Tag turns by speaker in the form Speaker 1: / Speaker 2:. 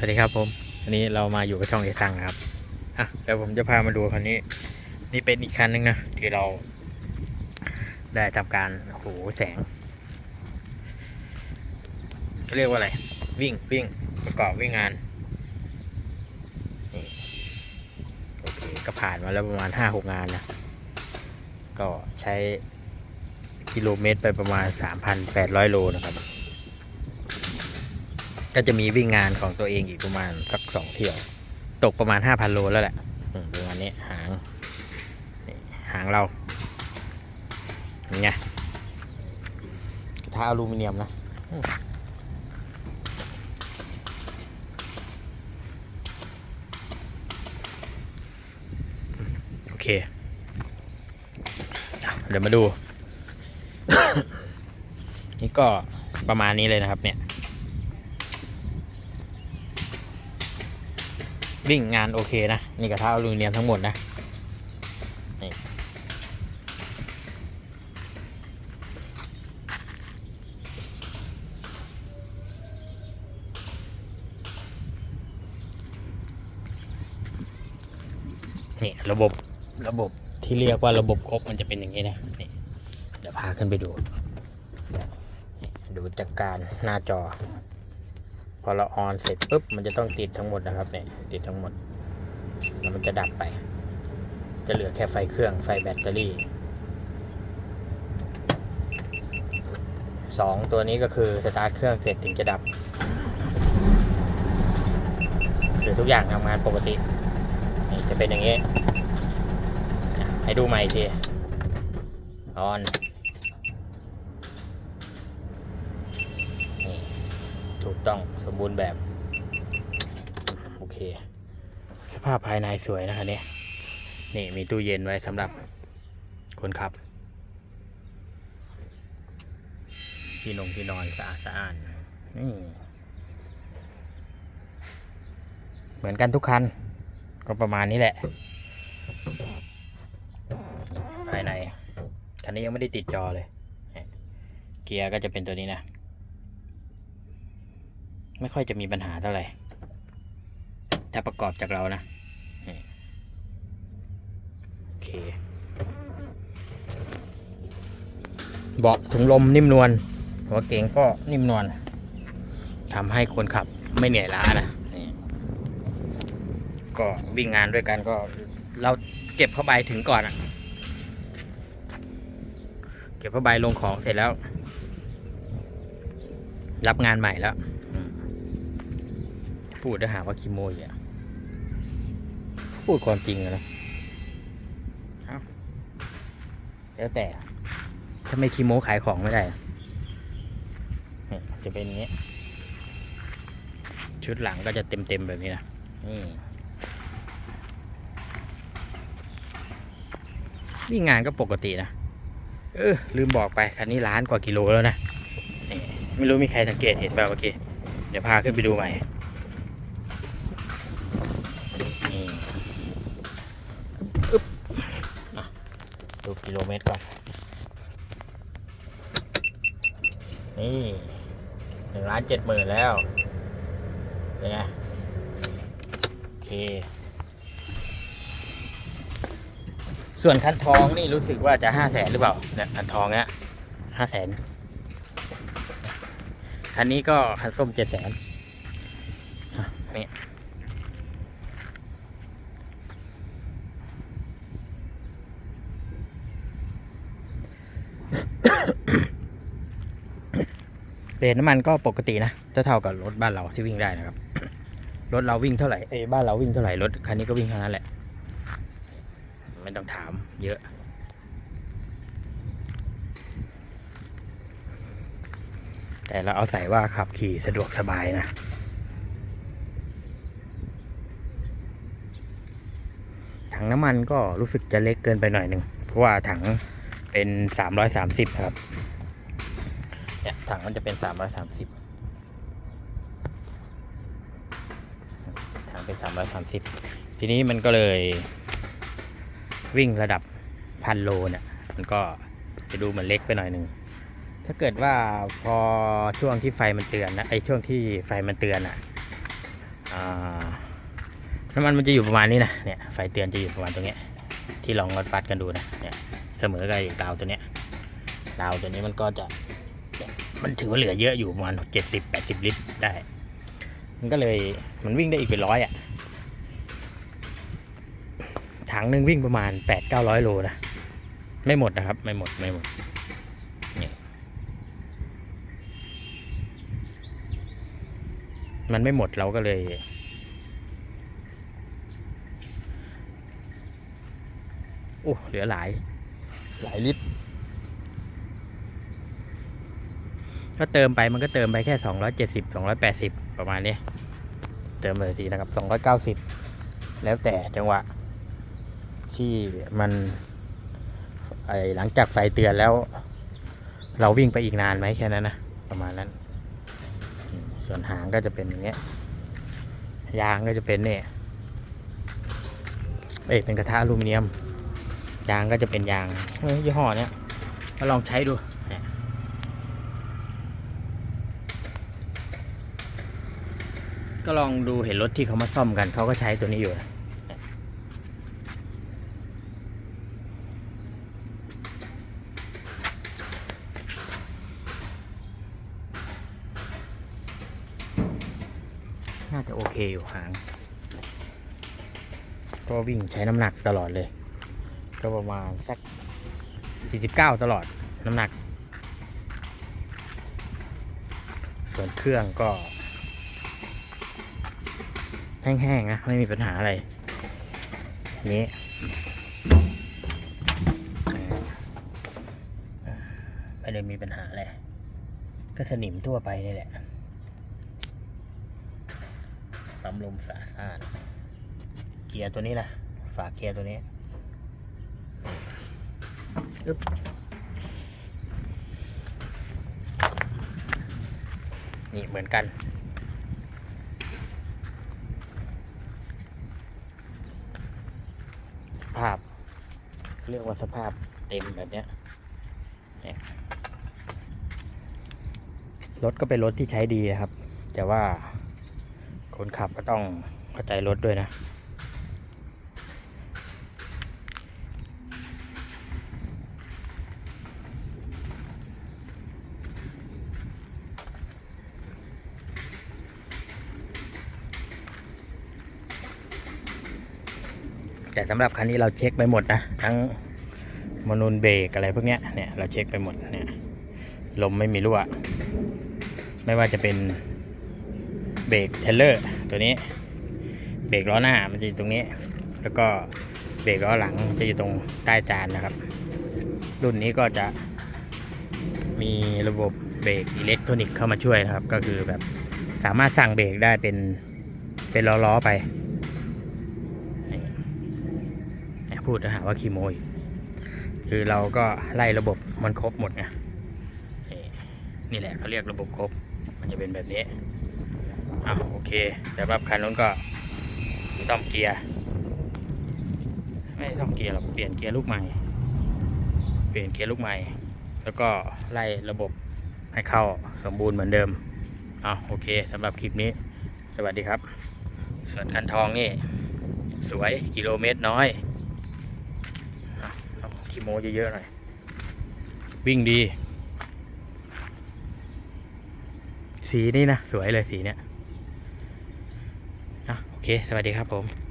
Speaker 1: สวัสดีครับผมอันนี้เรามาอยู่กับช่องเอซังครับอะเดี๋ยวผมจะพามาดูคันนี้ นี่เป็นอีกคันหนึงนะที่เรา ได้ทำการโอ้โหแสงเขาเรียกว่าอะไร วิ่งวิ่งประกอบวิ่งงานนี่โอเคก็ผ่านมาแล้วประมาณห้าหกงานนะก็ใช้กิโลเมตรไปประมาณ3,800โลนะครับ ก็จะมีวิ่งงานของตัวเองอีกประมาณสักสองเที่ยว ตกประมาณ5,000โลแล้วแหละประมาณนี้หางหางเราเป็นไงกระทะอลูมิเนียมนะโอเค เดี๋ยวมาดู นี่ก็ประมาณนี้เลยนะครับเนี่ย วิ่งงานโอเคนะ นี่กระทะอลูมิเนียมทั้งหมดนะนี่นี่ระบบระบบที่เรียกว่าระบบครบมันจะเป็นอย่างนี้นะนี่เดี๋ยวพาขึ้นไปดู ดูจากการหน้าจอ อเราออนเสร็จปุ๊บมันจะต้องติดทั้งหมดนะครับเนี่ยติดทั้งหมดแล้วมันจะดับไป จะเหลือแค่ไฟเครื่องไฟแบตเตอรี่สองตัวนี้ก็คือสตาร์ทเครื่องเสร็จถึงจะดับ คือทุกอย่างทำงานปกตินี่จะเป็นอย่างนี้ ให้ดูใหม่อีกทีออน ถูก ต้องสมบูรณ์แบบ โอเค สภาพภายในสวยนะคะเนี่ยนี่มีตู้เย็นไว้สำหรับคนขับ ที่นงที่นอนสะอาดสะอาดนี่เหมือนกันทุกคัน ก็ประมาณนี้แหละ ภายใน คันนี้ยังไม่ได้ติดจอเลย เกียร์ก็จะเป็นตัวนี้นะ ไม่ค่อยจะมีปัญหาเท่าไหร่ ถ้าประกอบจากเรานะโอเคเบาะถุงลมนิ่มนวลหัวเก๋งก็นิ่มนวลทำให้คนขับไม่เหนื่อยล้านะก็วิ่งงานด้วยกันก็เราเก็บผ้าใบถึงก่อนอะเก็บผ้าใบลงของเสร็จแล้ว รับงานใหม่แล้ว พูดได้หาว่าคิโมยอะพูดความจริงอะนะเอ้าแล้วแต่ถ้าไม่คิโมขายของไม่ได้นี่จะเป็นอย่างนี้ ชุดหลังก็จะเต็มเต็มๆแบบนี้นะนี่วิ่งงานก็ปกตินะ เออ ลืมบอกไป คันนี้ล้านกว่ากิโลแล้วนะนี่ไม่รู้มีใครสังเกตเห็นเปล่าเมื่อกี้ เดี๋ยวพาขึ้นไปดูใหม่ นี่อึ๊บอะดู กิโลเมตรก่อน นี่หนึ่งล้านเจ็ดหมื่นแล้วเป็นไง โอเค ส่วนคันทองนี่รู้สึกว่าจะห้าแสนหรือเปล่า เนี่ยคันทองเนี้ยห้าแสนคันนี้ก็คันส้มเจ็ดแสนนี่ เรทน้ำมันก็ปกตินะจะเท่ากับรถบ้านเราที่วิ่งได้นะครับ รถเราวิ่งเท่าไหร่เอ้บ้านเราวิ่งเท่าไหร่รถคันนี้ก็วิ่งเท่านั้นแหละ ไม่ต้องถามเยอะ แต่เราเอาใส่ว่าขับขี่สะดวกสบายนะถังน้ำมันก็รู้สึกจะเล็กเกินไปหน่อยหนึ่งเพราะว่าถังเป็น 330 ครับ ถังมันจะเป็นสามร้อยสามสิบถังเป็นสามร้อยสามสิบทีนี้มันก็เลยวิ่งระดับพันโลเนี่ย มันก็จะดูเหมือนเล็กไปหน่อยหนึ่งถ้าเกิดว่าพอช่วงที่ไฟมันเตือนนะไอช่วงที่ไฟมันเตือนอะอ่อ่าน้ำมันมันจะอยู่ประมาณนี้นะเนี่ยไฟเตือนจะอยู่ประมาณตรงนี้ที่ลองวัดวัดกันดูนะเนี่ยเสมอกับดาวตัวเนี้ยดาวตัวนี้มันก็จะ มันถือว่าเหลือเยอะอยู่ประมาณเจ็ดสิบแปดสิบลิตรได้ มันก็เลยมันวิ่งได้อีกเป็นร้อยอะ ถังหนึ่งวิ่งประมาณแปดเก้าร้อยโลนะ ไม่หมดนะครับ ไม่หมดไม่หมดมันไม่หมดเราก็เลย โอ้ เหลือหลาย หลายลิตร ก็เติมไปมันก็เติมไปแค่ 270 280 ประมาณนี้ เติมเลยทีนะครับ 290 แล้วแต่จังหวะ ที่มันไอหลังจากไฟเตือนแล้ว เราวิ่งไปอีกนานไหมแค่นั้นนะ ประมาณนั้น ส่วนหางก็จะเป็นอย่างเงี้ยยางก็จะเป็นเนี่ยเอ้ยเป็นกระทะอลูมิเนียม ยางก็จะเป็นยางยยี่ห้อเนี้ยมาลองใช้ดูเนี่ย ก็ลองดูเห็นรถที่เขามาซ่อมกันเขาก็ใช้ตัวนี้อยู่นะเนี่ยน่าจะโอเคอยู่หาง ก็วิ่งใช้น้ำหนักตลอดเลย ก็ประมาณสัก 49 ตลอดน้ำหนัก ส่วนเครื่องก็ แห้งๆนะไม่มีปัญหาอะไรนี้ไม่ได้มีปัญหาอะไรก็สนิมทั่วไปนี่แหละปั๊มลมสะอาดเกียร์ตัวนี้นะฝากเกียร์ตัวนี้อึ๊บนี่เหมือนกัน ภาพ เรียกว่าสภาพเต็มแบบเนี้ยเนี่ยรถก็เป็นรถที่ใช้ดีครับ แต่ว่าคนขับก็ต้องเข้าใจรถด้วยนะ แต่สำหรับคันนี้เราเช็คไปหมดนะ ทั้งมนูลเบรกอะไรพวกเนี้ยเนี่ยเราเช็คไปหมดเนี่ยลมไม่มีรั่ว ไม่ว่าจะเป็นเบรกเทเลอร์ตัวนี้ เบรกล้อหน้ามันจะอยู่ตรงนี้ แล้วก็เบรกล้อหลังจะอยู่ตรงใต้จานนะครับ รุ่นนี้ก็จะมีระบบเบรกอิเล็กทรอนิกส์เข้ามาช่วยนะครับ ก็คือแบบสามารถสั่งเบรกได้เป็นเป็นล้อๆไป เนี่ย พูดจะหาว่าขี้โมย คือเราก็ไล่ระบบมันครบหมดไงนี่แหละเขาเรียกระบบครบ มันจะเป็นแบบนี้อะโอเคสำหรับคันนู้นก็ซ่อมเกียร์ ไม่ซ่อมเกียร์หรอกเปลี่ยนเกียร์ลูกใหม่ เปลี่ยนเกียร์ลูกใหม่ แล้วก็ไล่ระบบให้เข้าสมบูรณ์เหมือนเดิมอะโอเคสำหรับคลิปนี้ สวัสดีครับ ส่วนคันทองนี่ สวยกิโลเมตรน้อย คีโมเยอะๆหน่อย วิ่งดี สีนี่นะ สวยเลยสีเนี้ยอะโอเค สวัสดีครับผม